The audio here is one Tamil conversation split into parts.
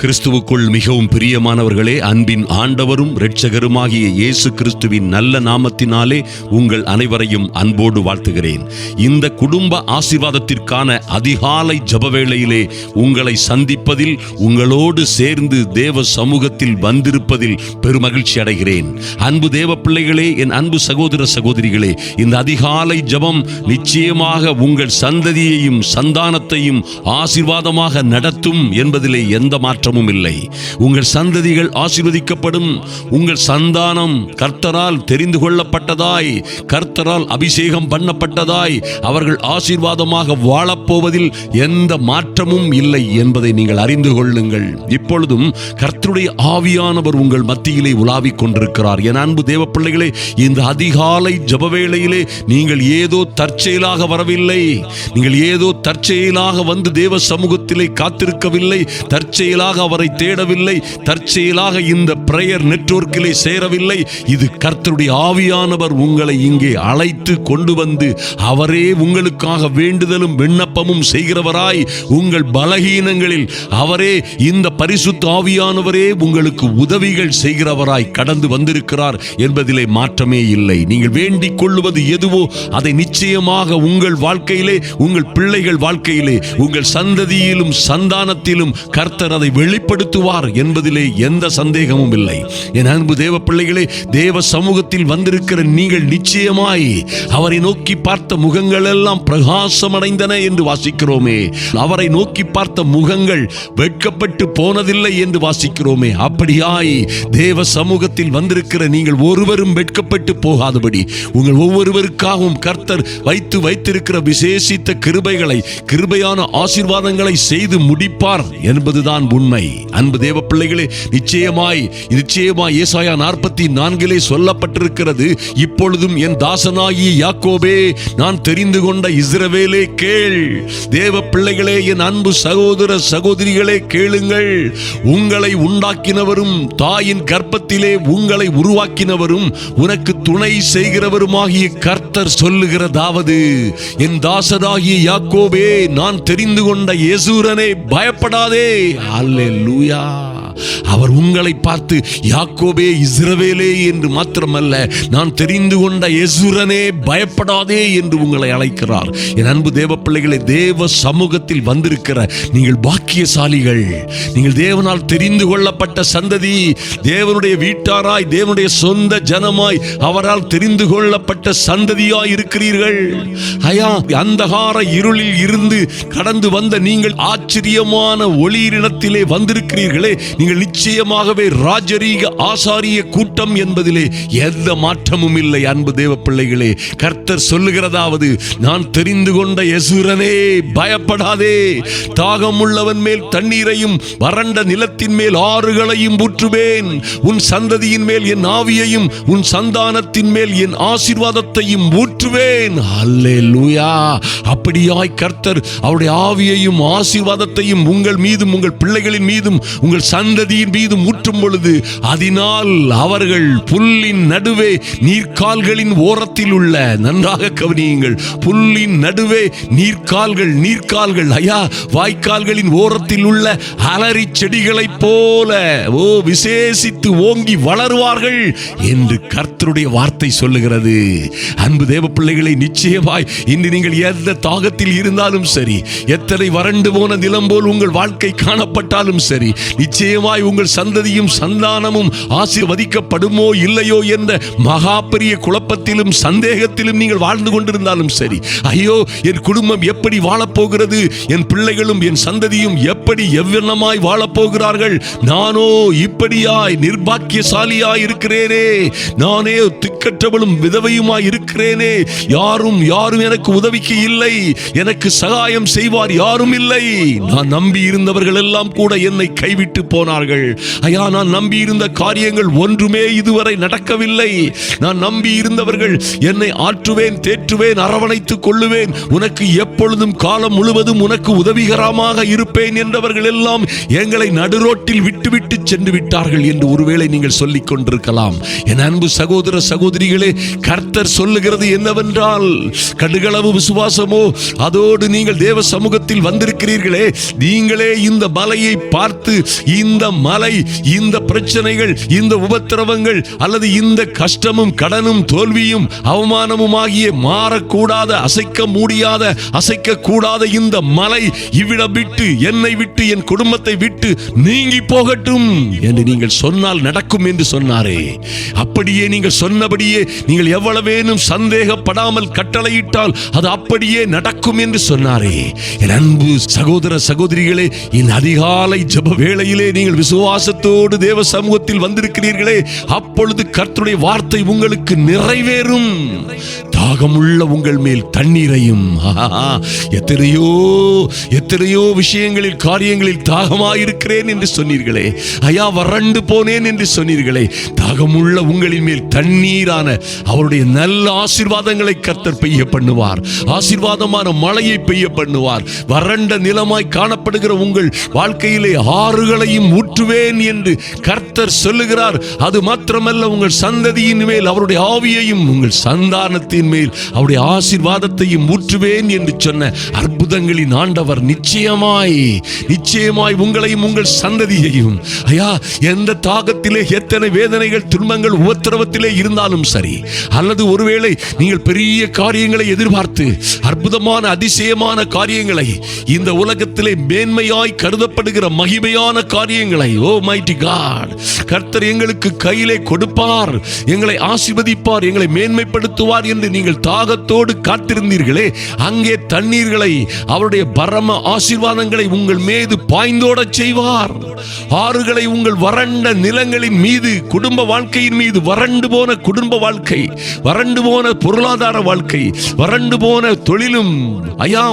கிறிஸ்துவுக்குள் மிகவும் பிரியமானவர்களே அன்பின் ஆண்டவரும் இரட்சகருமாகிய இயேசு கிறிஸ்துவின் நல்ல நாமத்தினாலே உங்கள் அனைவரையும் அன்போடு வாழ்த்துகிறேன். இந்த குடும்ப ஆசீர்வாதத்திற்கான அதிகாலை ஜபவேளையிலே உங்களை சந்திப்பதில் உங்களோடு சேர்ந்து தேவ சமூகத்தில் வந்திருப்பதில் பெருமகிழ்ச்சி அடைகிறேன். அன்பு தேவ பிள்ளைகளே என் அன்பு சகோதர சகோதரிகளே இந்த அதிகாலை ஜபம் நிச்சயமாக உங்கள் சந்ததியையும் சந்தானத்தையும் ஆசீர்வாதமாக நடத்தும் என்பதிலே எந்த மாற்றமும் இல்லை. உங்கள் சந்ததிகள் ஆசீர்வதிக்கப்படும். உங்கள் சந்தானம் கர்த்தரால் தெரிந்து கொள்ளப்பட்டதாய் கர்த்தரால் அபிஷேகம் பண்ணப்பட்டதாய் அவர்கள் ஆசீர்வாதமாக வாழப்போவதில் எந்த மாற்றமும் இல்லை என்பதை நீங்கள் அறிந்து கொள்ளுங்கள். இப்பொழுதும் கர்த்தருடைய ஆவியானவர் உங்கள் மத்தியிலே உலாவிக் கொண்டிருக்கிறார். என் அன்பு தேவ பிள்ளைகளே இந்த அதிகாலை ஜபவேளையிலே நீங்கள் ஏதோ தற்செயலாக வரவில்லை. நீங்கள் ஏதோ தற்செயலாக வந்து தேவ சமூகத்திலே காத்திருக்கவில்லை. தற்செயலாக அவரை தேடவில்லை. தற்செயலாக இந்த பிரேயர் நெட்வொர்க்கிலே சேரவில்லை. இது கர்த்தருடைய ஆவியானவர் உங்களை இங்கே அழைத்து கொண்டு வந்து அவரே உங்களுக்காக வேண்டுதலும் விண்ணப்பமும் செய்கிறவராய் உங்கள் பலகீனங்களில் அவரே இந்த பரிசுத்த ஆவியானவரே உங்களுக்கு உதவிகள் செய்கிறவராய் கடந்து வந்திருக்கிறார் என்பதிலே மாற்றமே இல்லை. நீங்கள் வேண்டிக் கொள்ளுவது எதுவோ அதை நிச்சயமாக உங்கள் வாழ்க்கையிலே உங்கள் பிள்ளைகள் வாழ்க்கையிலே உங்கள் சந்ததியிலும் சந்தானத்திலும் கர்த்தர் அதை வெளிப்படுத்துவார் என்பதிலே எந்த சந்தேகமும் இல்லை. என் அன்பு தேவ பிள்ளைகளே தேவ சமூகத்தில் வந்திருக்கிற நீங்கள் நிச்சயமாய் அவரை நோக்கி பார்த்த முகங்கள் எல்லாம் பிரகாசமடைந்தன என்று வாசிக்கிறோமே. அவரை நோக்கி பார்த்த முகங்கள் வெட்கப்பட்டு போனதில்லை என்று வாசிக்கிறோமே. அப்படியாய் தேவ சமூகத்தில் வந்திருக்கிற நீங்கள் ஒருவரும் வெட்கப்பட்டு போகாதபடி உங்கள் ஒவ்வொருவருக்காகவும் கர்த்தர் வைத்து வைத்திருக்கிற விசேஷித்த கிருபைகளை கிருபையான ஆசீர்வாதங்களை செய்து முடிப்பார் என்பதுதான் உண்மை. உண்மை. அன்பு தேவ பிள்ளைகளே நிச்சயமாய் நிச்சயமாய் ஏசாயா நாற்பத்தி நான்கிலே சொல்லப்பட்டிருக்கிறது இப்பொழுதும் என் தாசனாகிய யாக்கோபே நான் தெரிந்து கொண்ட இஸ்ரவேலே கேள். தேவ பிள்ளைகளே என் அன்பு சகோதர சகோதரிகளே கேளுங்கள். உங்களை உண்டாக்கினவரும் தாயின் கர்ப்பத்திலே உங்களை உருவாக்கினவரும் உனக்கு துணை செய்கிறவருமாகிய கர்த்தர் சொல்லுகிறதாவது. என் தாசனாகிய யாக்கோபே நான் தெரிந்து கொண்ட இயேசூரனே பயப்படாதே. அல்ல. Aleluya. அவர் உங்களை பார்த்து யாக்கோபே இஸ்ரவேலே என்று மாத்திரமல்ல நான் தெரிந்து கொண்ட எசுரனே பயப்படாதே என்று உங்களை அழைக்கிறார். என் அன்பு தேவ பிள்ளைகளை தேவ சமூகத்தில் வந்திருக்கிற நீங்கள் பாக்கியசாலிகள். நீங்கள் தேவனால் தெரிந்து கொள்ளப்பட்ட சந்ததி தேவனுடைய வீட்டாராய் தேவனுடைய சொந்த ஜனமாய் அவரால் தெரிந்து கொள்ளப்பட்ட சந்ததியாய் இருக்கிறீர்கள். ஐயா அந்தகார இருளில் இருந்து கடந்து வந்த நீங்கள் ஆச்சரியமான ஒளியிடத்திலே வந்திருக்கிறீர்களே நீங்கள் நிச்சயமாகவே ராஜரீக ஆசாரிய கூட்டம் என்பதிலே எந்த மாற்றமும் இல்லை அன்பு தேவ பிள்ளைகளே கர்த்தர் சொல்லுகிறதாவது நான் தெரிந்து கொண்ட யசுரனே பயப்படாதே. தாகம் உள்ளவன் மேல் தண்ணீரையும் வறண்ட நிலத்தின் மேல் ஆறுகளையும் ஊற்றுவேன். உன் சந்ததியின் மேல் என் ஆவியையும் உன் சந்தானத்தின் மேல் என் ஆசீர்வாதத்தையும் ஊற்றுவேன். அல்லேலூயா. அப்படியாய் கர்த்தர் அவருடைய ஆவியையும் ஆசீர்வாதத்தையும் உங்கள் மீதும் உங்கள் பிள்ளைகளின் மீதும் உங்கள் சந்ததியின் மீது ஊற்றும் பொழுது அதனால் அவர்கள் புல்லின் நடுவே நீர்க்கால்களின் ஓரத்தில் உள்ள நன்றாக கவனியுங்கள். புல்லின் நடுவே நீர்க்கால்கள் நீர்க்கால்கள். ஐயா வாய்க்கால்களின் ஓரத்தில் உள்ள அலறி செடிகளைப் போல ஓ விசேஷித்து ஓங்கி வளருவார்கள் என்று கர்த்தருடைய வார்த்தை சொல்லுகிறது. அன்பு தேவ பிள்ளைகளை நிச்சயமாய் இன்று நீங்கள் எந்த தாகத்தில் இருந்தாலும் சரி எத்தனை வறண்டு போன நிலம் போல் உங்கள் வாழ்க்கை காணப்பட்டாலும் சரி நிச்சயம் நிச்சயமாய் உங்கள் சந்ததியும் சந்தானமும் ஆசீர்வதிக்கப்படுமோ இல்லையோ என்ற மகா பெரிய குழப்பத்திலும் சந்தேகத்திலும் நீங்கள் வாழ்ந்து கொண்டிருந்தாலும் சரி. ஐயோ என் குடும்பம் எப்படி வாழப்போகிறது? என் பிள்ளைகளும் என் சந்ததியும் எப்படி எவ்வளமாய் வாழப்போகிறார்கள்? நானோ இப்படியாய் நிர்பாக்கியசாலியாய் இருக்கிறேனே. நானே திக்கற்றவளும் விதவையுமாய் இருக்கிறேனே. யாரும் யாரும் எனக்கு உதவிக்கு இல்லை. எனக்கு சகாயம் செய்வார் யாரும் இல்லை. நான் நம்பி இருந்தவர்கள் எல்லாம் கூட என்னை கைவிட்டு போனார்கள். ஐயா நான் நம்பி இருந்த காரியங்கள் ஒன்றுமே இதுவரை நடக்கவில்லை. நான் நம்பி இருந்தவர்கள் என்னை ஆற்றுவேன் தேற்றுவேன் அரவணைத்துக் கொள்ளுவேன். உனக்கு எப்பொழுதும் காலம் முழுவதும் உனக்கு உதவிகரமாக இருப்பேன் என்ற வந்தவர்கள் எல்லாம் எங்களை நடுரோட்டில் விட்டுவிட்டு சென்று விட்டார்கள் என்று ஒருவேளை நீங்கள் சொல்லிக் கொண்டிருக்கலாம். என் அன்பு சகோதர சகோதரிகளே கர்த்தர் சொல்லுகிறது என்னவென்றால் கடுகளவு விசுவாசமோ அதோடு நீங்கள் தேவ சமூகத்தில் வந்திருக்கிறீர்களே நீங்களே இந்த மலையை பார்த்து இந்த மலை இந்த பிரச்சனைகள் இந்த உபத்திரவங்கள் அல்லது இந்த கஷ்டமும் கடனும் தோல்வியும் அவமானமும் ஆகிய மாறக்கூடாத அசைக்க முடியாத அசைக்க கூடாத இந்த மலை இவ்விடம் விட்டு என்னை விட்டு என் குடும்பத்தை விட்டு நீங்கி போகட்டும் என்று நீங்கள் சொன்னால் நடக்கும் என்று சொன்னாரே. அப்படியே நீங்கள் சொன்னபடியே நீங்கள் எவ்வளவேனும் சந்தேகப்படாமல் கட்டளையிட்டால் அது அப்படியே நடக்கும் என்று சொன்னாரே. என் அன்பு சகோதர சகோதரிகளே என் அதிகாலை ஜப வேளையிலே நீங்கள் விசுவாசத்தோடு தேவ சமூகத்தில் வந்திருக்கிறீர்களே அப்பொழுது கர்த்தருடைய வார்த்தை உங்களுக்கு நிறைவேறும். தாகமுள்ள உங்கள் மேல் தண்ணீரையும் ஆஹா, எத்தனையோ எத்தனையோ விஷயங்களில் காரியங்களில் தாகமாயிருக்கிறேன் என்று சொன்னீர்களே. ஐயா வறண்டு போனேன் என்று சொன்னீர்களே. தாகமுள்ள உங்களின் மேல் தண்ணீரான அவருடைய நல்ல ஆசீர்வாதங்களை கர்த்தர் பெய்ய பண்ணுவார். ஆசீர்வாதமான மழையை பெய்ய பண்ணுவார். வறண்ட நிலமாய் காணப்படுகிற உங்கள் வாழ்க்கையிலே ஆறுகளையும் ஊற்றுவேன் என்று கர்த்தர் சொல்லுகிறார். அது மாத்திரமல்ல உங்கள் சந்ததியின் மேல் அவருடைய ஆவியையும் உங்கள் சந்தானத்தின் மேல் அவருடைய ஆசீர்வாதத்தையும் ஊற்றுவேன் என்று சொன்ன அற்புதங்களின் ஆண்டவர் நிச்சயமாய் நிச்சயமாய் உங்களையும் உங்கள் சந்ததியையும். ஐயா எந்த தாகத்திலே எத்தனை வேதனைகள் துன்பங்கள் உபத்திரவத்திலே இருந்தாலும் சரி அல்லது ஒருவேளை நீங்கள் பெரிய காரியங்களை எதிர்பார்த்து அற்புதமான அதிசயமான காரியங்களை இந்த உலகத்திலே மேன்மையாய் கருதப்படுகிற மகிமையான காரியங்களை ஓ மைட்டி காட் கர்த்தர் எங்களுக்கு கையிலே கொடுப்பார் எங்களை ஆசிர்வதிப்பார் எங்களை மேன்மைப்படுத்துவார் என்று நீங்கள் தாகத்தோடு காத்திருந்தீர்களே அங்கே தண்ணீர்களை அவருடைய பரம ஆசீர்வாதங்களை உங்கள் மீது பாய்ந்தோட செய்வார். ஆறுகளை உங்கள் வறண்ட நிலங்களின் மீது குடும்ப வாழ்க்கையின் மீது வறண்டு போன குடும்ப வாழ்க்கை வறண்டு போன பொருளாதார வாழ்க்கை வறண்டு போன தொழிலும் ஐயா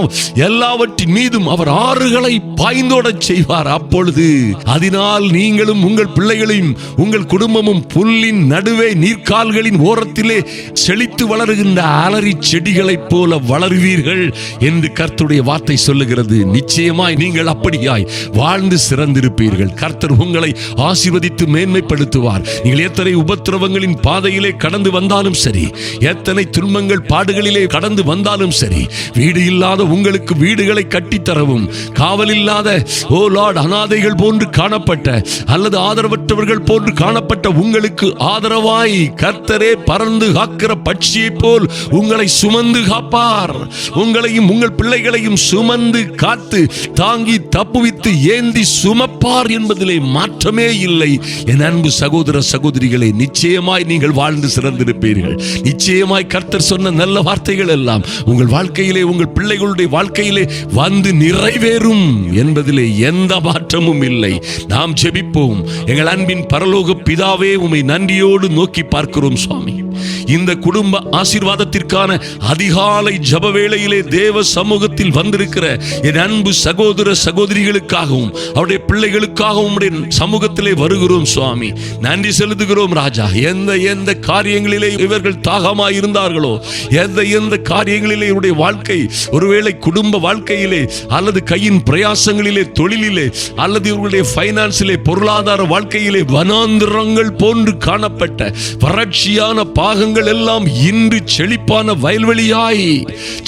எல்லாவற்றின் மீதும் அவர் ஆறுகளை பாய்ந்தோட செய்வார். அப்பொழுது அதனால் நீங்களும் உங்கள் பிள்ளைகளையும் உங்கள் குடும்பமும் புல்லின் நடுவே நீர்க்கால்களின் ஓரத்திலே செழித்து வளருகின்ற அலரி செடிகளைப் போல வளருவீர்கள் என்று கர்த்தருடைய வார்த்தை சொல்லுகிறது. நிச்சயமாய் நீங்கள் அப்படியாய் வாழ்ந்து சிறந்திருப்பீர்கள். கர்த்தர் உங்களை ஆசீர்வதித்து மேன்மைப்படுத்துவார். நீங்கள் எத்தனை உபத்திரவங்களின் பாதையிலே கடந்து வந்தாலும் சரி எத்தனை துன்பங்கள் பாடுகளிலே கடந்து வந்தாலும் சரி வீடு இல்லாத உங்களுக்கு வீடுகளை கட்டித்தரவும் காவல் இல்லாத ஓ லார்ட் அனாதைகள் போன்று காணப்பட்ட அல்லது ஆதரவற்றவர்கள் போன்று காணப்பட்ட உங்களுக்கு ஆதரவாய் கர்த்தரே பறந்து காக்கிற பட்சியை போல் உங்களை சுமந்து காப்பார். உங்களையும் உங்கள் பிள்ளைகளையும் சுமந்து காத்து தாங்கி தப்புவித்து ஏந்தி சுமப்பார் என்பதிலே மாற்றமே இல்லை. என் அன்பு சகோதர சகோதரிகளை நிச்சயமாய் நீங்கள் வாழ்ந்து சிறந்திருப்பீர்கள். நிச்சயமாய் கர்த்தர் சொன்ன நல்ல வார்த்தைகள் எல்லாம் உங்கள் வாழ்க்கையிலே உங்கள் பிள்ளைகளுடைய வாழ்க்கையிலே வந்து நிறைவேறும் என்பதிலே எந்த மாற்றமும் இல்லை. நாம் ஜெபிப்போம். எங்கள் அன்பின் பரலோக பிதாவே உம்மை நன்றியோடு நோக்கி பார்க்கிறோம் சுவாமி. இந்த குடும்ப ஆசீர்வாதத்திற்கான அதிகாலை ஜப வேளையிலே தேவ சமூகத்தில் வந்திருக்கிற என் அன்பு சகோதர சகோதரிகளுக்காகவும் அவருடைய பிள்ளைகளுக்காகவும் உம்முடைய சமூகத்திலே வருகிறோம் சுவாமி. நன்றி செலுத்துகிறோம் ராஜா. எந்த எந்த காரியங்களிலே இவர்கள் தாகமாய் இருந்தார்களோ எந்த எந்த காரியங்களிலே இவருடைய வாழ்க்கை ஒருவேளை குடும்ப வாழ்க்கையிலே அல்லது கையின் பிரயாசங்களிலே தொழிலிலே அல்லது இவர்களுடைய பைனான்ஸிலே பொருளாதார வாழ்க்கையிலே வனாந்திரங்கள் போன்று காணப்பட்ட வறட்சியான பா தாகங்கள் எல்லாம் இன்று செழிப்பான வயல்வெளியாய்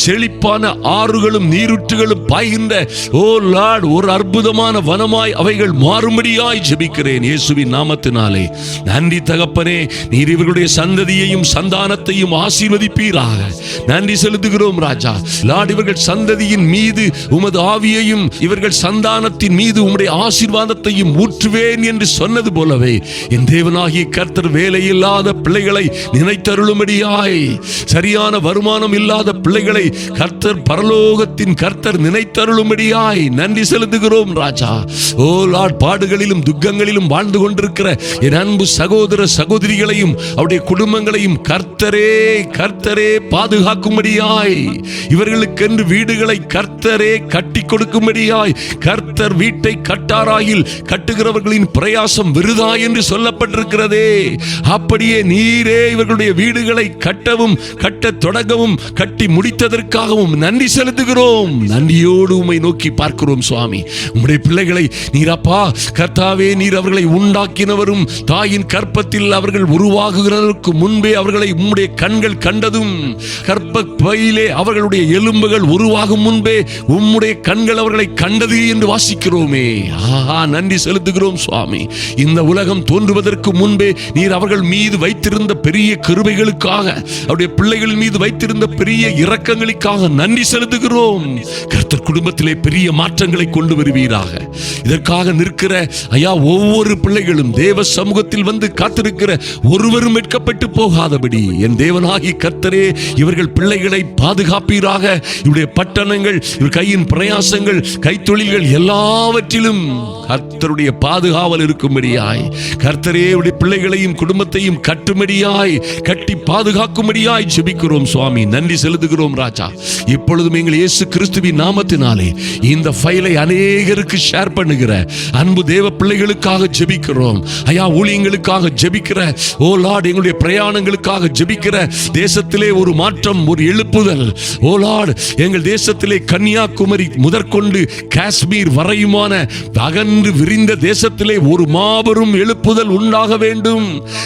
செழிப்பான ஆறுகளும் நீருற்றுகளும் பாய்கின்ற ஓ லார்ட் ஒரு அற்புதமான வனமாய் அவைகள் மாறும்படியாய் ஜெபிக்கிறேன் இயேசுவின் நாமத்தினாலே. நன்றி தகப்பனே நீர் இவர்களுடைய சந்ததியையும் சந்தானத்தையும் ஆசீர்வதிப்பீராக. நன்றி செலுத்துகிறோம் ராஜா. லார்ட் இவர்கள் சந்ததியின் மீது உமது ஆவியையும் இவர்கள் சந்தானத்தின் மீது உம்முடைய ஆசீர்வாதத்தையும் ஊற்றுவேன் என்று சொன்னது போலவே என் தேவனாகிய கர்த்தர் வேலையில்லாத பிள்ளைகளை நினைத்தருளும்படியாய். சரியான வருமானம் இல்லாத பிள்ளைகளை கர்த்தர் பரலோகத்தின் கர்த்தர் நினைத்தருளும்படியாய் நன்றி செலுத்துகிறோம் ராஜா. ஓ லாட் பாடுகளிலும் துக்கங்களிலும் வாழ்ந்து கொண்டிருக்கிற என் அன்பு சகோதர சகோதரிகளையும் அவருடைய குடும்பங்களையும் கர்த்தரே கர்த்தரே பாதுகாக்கும்படியாய். இவர்களுக்கென்று வீடுகளை கர்த்தரே கட்டி கொடுக்கும்படியாய். கர்த்தர் வீட்டை கட்டாராயில் கட்டுகிறவர்களின் பிரயாசம் விருதா என்று சொல்லப்பட்டிருக்கிறதே. அப்படியே நீரே இவர்கள் வீடு வீடுகளை கட்டவும் கட்ட தொடங்கவும் கட்டி முடித்ததற்காகவும் நன்றி செலுத்துகிறோம். நன்றியோடு உண்மை நோக்கி பார்க்கிறோம் சுவாமி. உம்முடைய பிள்ளைகளை நீர் அப்பா கர்த்தாவே நீர் அவர்களை உண்டாக்கினவரும் தாயின் கற்பத்தில் அவர்கள் உருவாகுகிறதற்கு முன்பே அவர்களை உம்முடைய கண்கள் கண்டதும் கற்ப பயிலே அவர்களுடைய எலும்புகள் உருவாகும் முன்பே உம்முடைய கண்கள் அவர்களை கண்டது என்று வாசிக்கிறோமே. ஆஹா நன்றி செலுத்துகிறோம் சுவாமி. இந்த உலகம் தோன்றுவதற்கு முன்பே நீர் அவர்கள் மீது வைத்திருந்த பெரிய கிருபைகளுக்காக அவருடைய பிள்ளைகளின் மீது வைத்திருந்த பெரிய இரக்கங்களுக்காக நன்றி செலுத்துகிறோம். கர்த்தர் குடும்பத்திலே பெரிய மாற்றங்களை கொண்டு வருவீராக. இதற்காக நிற்கிற ஐயா ஒவ்வொரு பிள்ளைகளும் தேவ சமூகத்தில் வந்து காத்திருக்கிற ஒருவரும் மீட்கப்பட்டு போகாதபடி என் தேவனாகி கர்த்தரே இவர்கள் பிள்ளைகளை பாதுகாப்பீராக. இவருடைய பட்டணங்கள் இவர் கையின் பிரயாசங்கள் கைத்தொழில்கள் எல்லாவற்றிலும் கர்த்தருடைய பாதுகாவல் இருக்கும்படியாய். கர்த்தரே இவருடைய பிள்ளைகளையும் குடும்பத்தையும் கட்டும்படியாய் கட்டி பாதுகாக்கும்படியாய் ஜெபிக்கிறோம் சுவாமி. நன்றி செலுத்துகிறோம் ராஜா. இப்பொழுதும் எங்கள் இயேசு கிறிஸ்துவின் நாமத்தினாலே இந்த ஃபைலை அநேகருக்கு ஷேர் பண்ணுகிற அன்பு தேவ பிள்ளைகளுக்காக ஜெபிக்கிறோம். ஐயா ஊழியங்களுக்காக ஜெபிக்கிற ஓ லார்ட் எங்களுடைய பிரயாணங்களுக்காக ஜெபிக்கிற தேசத்திலே ஒரு மாற்றம் ஒரு எழுப்புதல். ஓ லார்ட் எங்கள் தேசத்திலே கன்னியாகுமரி முதற்கொண்டு காஷ்மீர் வரையுமான அகன்று விரிந்த தேசத்திலே ஒரு மாபெரும் எழுப்புதல் உண்டாக வேண்டும்.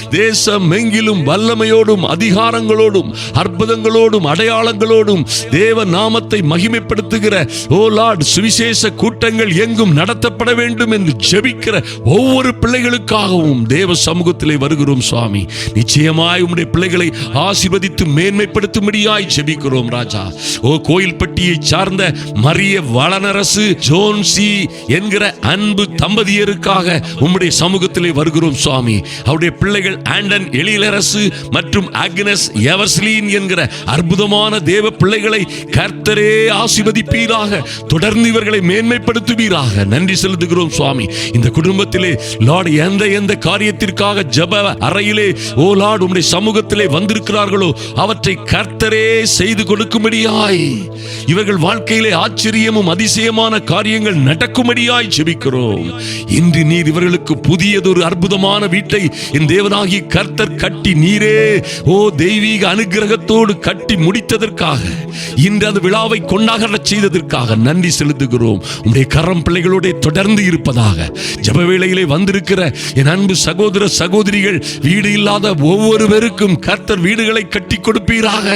தேசம் எங்கிலும் வல்லமை வல்லமையோடும் அதிகாரங்களோடும் அற்புதங்களோடும் அடையாளங்களோடும் தேவ நாமத்தை மகிமைப்படுத்துகிற ஓ லார்ட் சுவிசேஷ கூட்டங்கள் எங்கும் நடத்தப்பட வேண்டும் என்று ஜெபிக்கிற ஒவ்வொரு பிள்ளைகளுக்காகவும் தேவ சமூகத்திலே வருகிறோம் சுவாமி. நிச்சயமாய் உம்முடைய பிள்ளைகளை ஆசிர்வதித்து மேன்மைப்படுத்தும்படியாய் ஜெபிக்கிறோம் ராஜா. ஓ கோயில்பட்டியை சார்ந்த மரிய வளனரசு ஜோன்சி என்கிற அன்பு தம்பதியருக்காக உம்முடைய சமூகத்திலே வருகிறோம் சுவாமி. அவருடைய பிள்ளைகள் ஆண்டன் எழிலரசு மற்றும் அக்னஸ் எவர்ஸ்லீன் என்கிற அற்புதமான தேவ பிள்ளைகளை கர்த்தரே ஆசிர்வதிப்பீராக. தொடர்ந்து இவர்களை மேன்மைப்படுத்துவீராக. நன்றி செலுத்துகிறோம் சுவாமி. இந்த குடும்பத்திலே லார்டு எந்த எந்த காரியத்திற்காக ஜப அறையிலே ஓ லார்டு உம்முடைய சமூகத்திலே வந்திருக்கிறார்களோ அவற்றை கர்த்தரே செய்து கொடுக்கும்படியாய். இவர்கள் வாழ்க்கையிலே ஆச்சரியமும் அதிசயமான காரியங்கள் நடக்கும்படியாய் ஜெபிக்கிறோம். இன்று நீர் இவர்களுக்கு புதியதொரு அற்புதமான வீட்டை என் தேவனாகி கர்த்தர் கட்டி நீரே ஓ தெய்வீக அனுகிரகத்தோடு கட்டி முடித்ததற்காக இன்று அந்த விழாவை கொண்டாட செய்ததற்காக நன்றி செலுத்துகிறோம். உம்முடைய கரம் பிள்ளைகளோட தொடர்ந்து இருப்பதாக ஜப வேளையிலே வந்திருக்கிற என் அன்பு சகோதர சகோதரிகள் வீடு இல்லாத ஒவ்வொருவருக்கும் கர்த்தர் வீடுகளை கட்டி கொடுப்பீராக.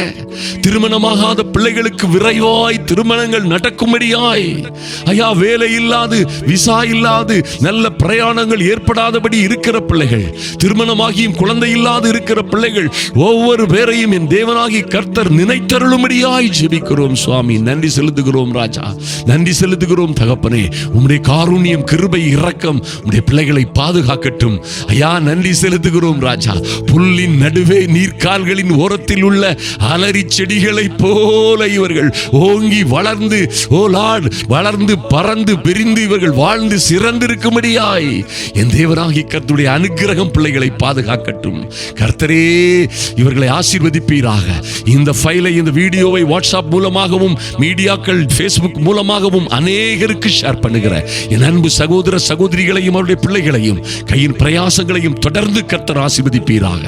திருமணமாகாத பிள்ளைகளுக்கு விரைவாய் திருமணங்கள் நடக்கும்படியாய். ஐயா வேலை இல்லாது விசா இல்லாது நல்ல பிரயாணங்கள் ஏற்படாதபடி இருக்கிற பிள்ளைகள் திருமணமாகியும் குழந்தை இல்லாது இருக்கிற பிள்ளைகள் பிள்ளைகள் ஒவ்வொரு பேரையும் என் தேவனாகி கர்த்தர் நினைத்தருளும்படியாய் ஜெபிக்கிறோம் சுவாமி. நன்றி செலுத்துகிறோம் ராஜா. நன்றி செலுத்துகிறோம் தகப்பனே. உம்முடைய காரூண்யம் கிருபை இரக்கம் உம்முடைய பிள்ளைகளை பாதுகாக்கட்டும். ஐயா நன்றி செலுத்துகிறோம் ராஜா. புல்லின் நடுவே நீர்க்கால்களின் ஓரத்தில் உள்ள அலரி செடிகளைப் போல இவர்கள் ஓங்கி வளர்ந்து ஓ லார்ட் வளர்ந்து பறந்து பிரிந்து இவர்கள் வாழ்ந்து சிறந்திருக்கும்படியாய் என் தேவராகி கர்த்துடைய அனுகிரகம் பிள்ளைகளை பாதுகாக்கட்டும். கர்த்தரே இவர்களை ஆசீர்வதிப்பீராக. இந்த ஃபைலை இந்த வீடியோவை வாட்ஸ்அப் மூலமாகவும் மீடியாக்கள் ஃபேஸ்புக் மூலமாகவும் அநேகருக்கு ஷேர் பண்ணுகிற என் அன்பு சகோதர சகோதரிகளையும் அவருடைய பிள்ளைகளையும் கையின் பிரயாசங்களையும் தொடர்ந்து கர்த்தர் ஆசீர்வதிப்பீராக.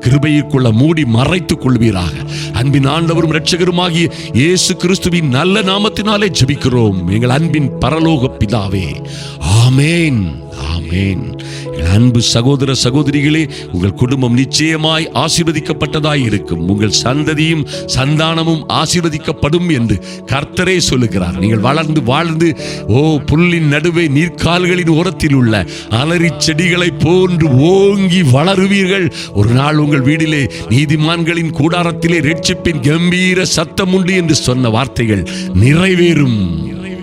கிருபையிற்குள்ள மூடி மறைத்துக் கொள்வீராக. அன்பின் ஆண்டவரும் இரட்சகருமாகிய இயேசு கிறிஸ்துவின் நல்ல நாமத்தினாலே ஜபிக்கிறோம். எங்கள் அன்பின் பரலோக பிதாவே. ஆமேன். ஆமேன். என் அன்பு சகோதர சகோதரிகளே உங்கள் குடும்பம் நிச்சயமாய் ஆசீர்வதிக்கப்பட்டதாய் இருக்கும். உங்கள் சந்ததியும் சந்தானமும் ஆசீர்வதிக்கப்படும் என்று கர்த்தரே சொல்லுகிறார். நீங்கள் வளர்ந்து வாழ்ந்து ஓ புல்லின் நடுவே நீர்க்கால்களின் ஓரத்தில் உள்ள அலறி செடிகளை போன்று ஓங்கி வளருவீர்கள். ஒரு நாள் உங்கள் வீடிலே நீதிமான்களின் கூடாரத்திலே ரட்சிப்பின் கம்பீர சத்தம் உண்டு என்று சொன்ன வார்த்தைகள் நிறைவேறும்.